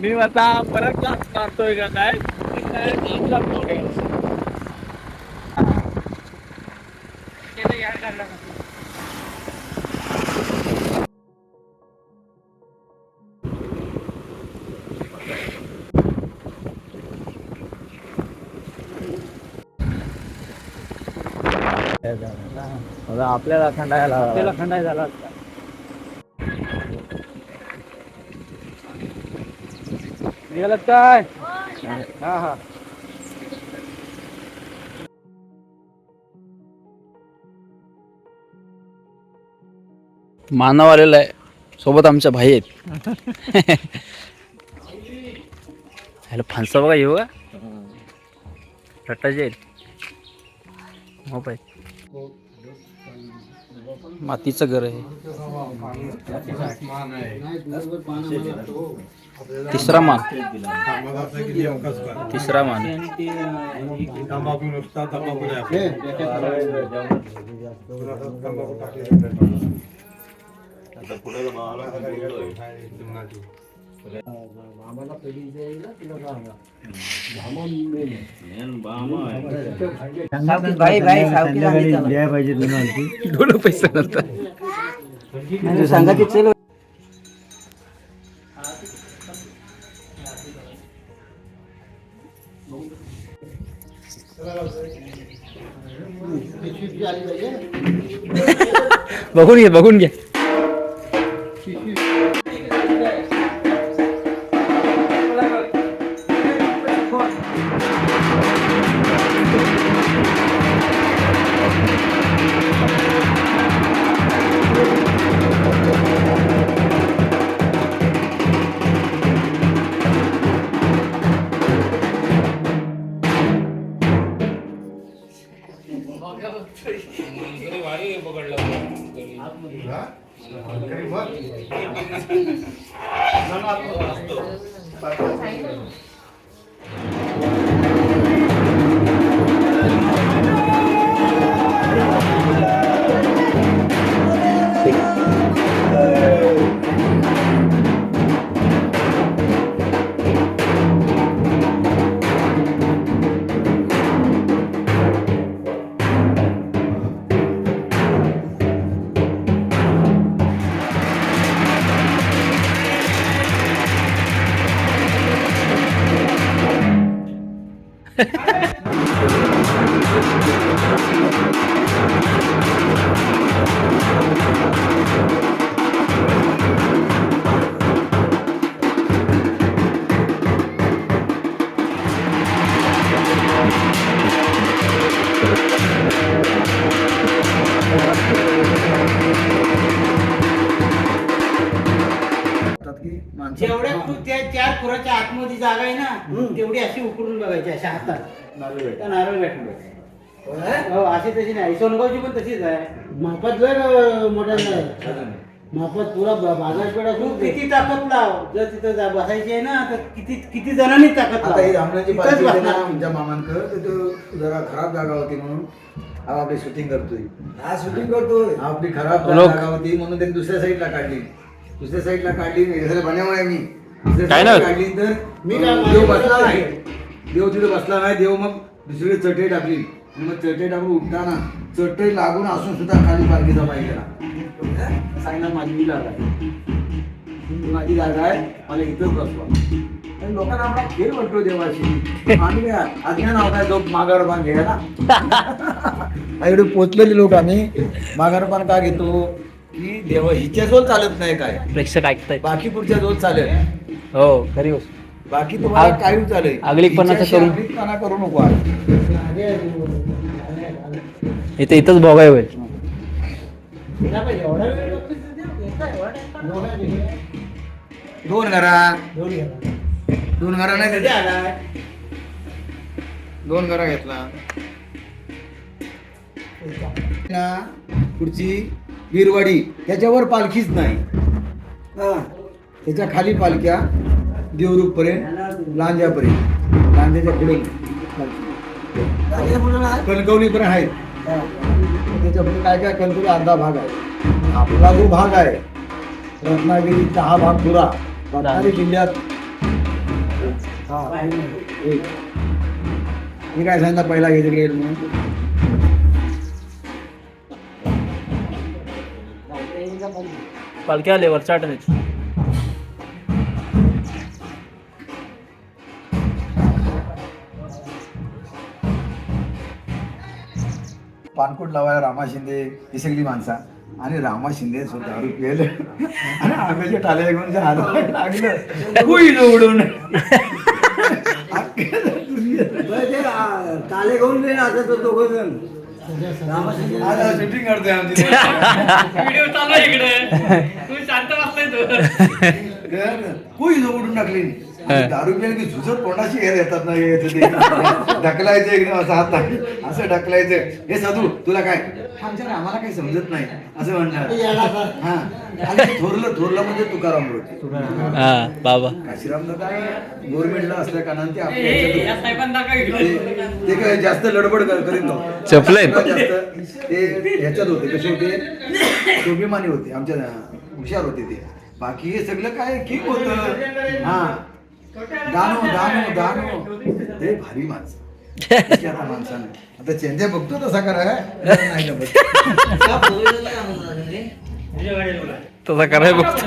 मी आता परत क्लास मारतोय का काय? आपल्याला खंडायला त्याला खंडाय झाला निघालात काय? हा हा. मानव आलेला आहे. सोबत आमच्या भाई आहेत. हॅलो फांसा बघा येऊ का रट्टाचे आहेत. हो मातीचं घर आहे. तिसरा मान. तिसरा मान. भाई भाई सावकी दोन पैसे नंतर. सांगायचे चल बघून घे बघून घे. तरी भारी पकडला तरी मग Thank you. जेवढ्या खु- त्या चार खुराच्या आतमध्ये जागा आहे ना तेवढी अशी उकरून बघायची अशा हातात. त्या नारळ भेटलं हो अशी तशी नाही. सोनगावची पण तशीच आहे. मापात लय मोठ्या मापात पुरा बाजारपेठा तू किती ताकद लाव. जर तिथं जा- बसायची आहे ना तर किती किती जणांनी ताकद आता ही लाव रामनाथची तिथंच पालखी होती ना बसणार. आमच्या मामांकडं तर तो जरा खराब जागा होती म्हणून हा आपली शूटिंग करतोय. हा शूटिंग करतोय? आपली खराब लोक- जागा होती म्हणून त्यांनी दुसऱ्या साईडला काढली. दुसऱ्या साईडला काढली एखाद्या बनामुळे मी. दुसऱ्या काय साईडला नाही. काढली तर मी काय देव बसला नाही. देव तिथे बसला नाही देव मग दुसरीकडे चटई टाकली. आणि मग चटई टाकून उठताना चटई लागून असून सुद्धा खाली पालखीचा पाय गेला सांगणार माझी मी जागा आहे. ही माझी जागा आहे मला इथंच बसवा. आणि लोकांना आपला खेळ म्हणतो देवाशी. आम्ही काय अज्ञान आहोत काय लोक माघारपान घ्यायला? एवढे पोचलेले लोक आम्ही. माघारपान का घेतो? की देव हिच्या जोल चालत नाही काय? प्रेक्षक ऐकतायत. बाकी पुढच्या जोल चालेल. हो खरी गोष्ट बाकी तुम्हाला आग- काही चालेल आगळीकपणाचं हिच्याशी करून- आगळीकपणा करू नको आज. इथे इथंच भोगाय होईल. दोन घरा. दोन घरा. नाही. आलाय? दोन घरा घेतला. ना पुढची. वीरवाडी त्याच्यावर पालखीच नाही. त्याच्याखाली पालख्या देवरूप पर्यंत लांजापर्यंत लांजाच्या पुढे कणकवली पण आहेत. त्याच्या पुढे काय काय कणकवली? अर्धा भाग आहे. आपला जो भाग आहे रत्नागिरीचा हा भाग पुरा रत्नागिरी जिल्ह्यात. हा. एक. मी काय सांगितलं पहिला घेतले गेल म्हणून पालखी आले आठवणीत पानकोट लावायला रामा शिंदे ही सगळी माणसं. आणि रामा शिंदे सुद्धा दारू पिले आणि आंब्याच्या टाल्या घेऊन जे हात लागलं. कुई उडून टाले घेऊन दे आता तो दोघं जण. शूटिंग करतोय आमची. व्हिडिओ चालू आहे इकडे. तू शांत बसलाय तू. कुई उडून टाकली दारू की झुजत तोंडाशी हेर येतात ना हे. ढकलायचं एकदम असं हात असं ढकलायचं. हे साधू तुला काय? आमच्या आम्हाला काही समजत नाही. असं म्हणणार. हा. थोरलं थोरलं म्हणजे तुकाराम होते हा बाबा. काशीराम दादा गव्हर्नमेंटला असल्या कारणाने ते काय ते- काय जास्त लडबड कर- करीत नव्हते. चपले जास्त ते ह्याच्यात होते कसे होते? स्वाभिमानी होते आमच्या हुशार होते ते. बाकी हे सगळं काय ठीक होतं. हा. दानो दानो दानो. हे भारी माणसं. आता माणसानं. आता चेंद्या बघतो तसा करा नाही. तसा कराय बघतो.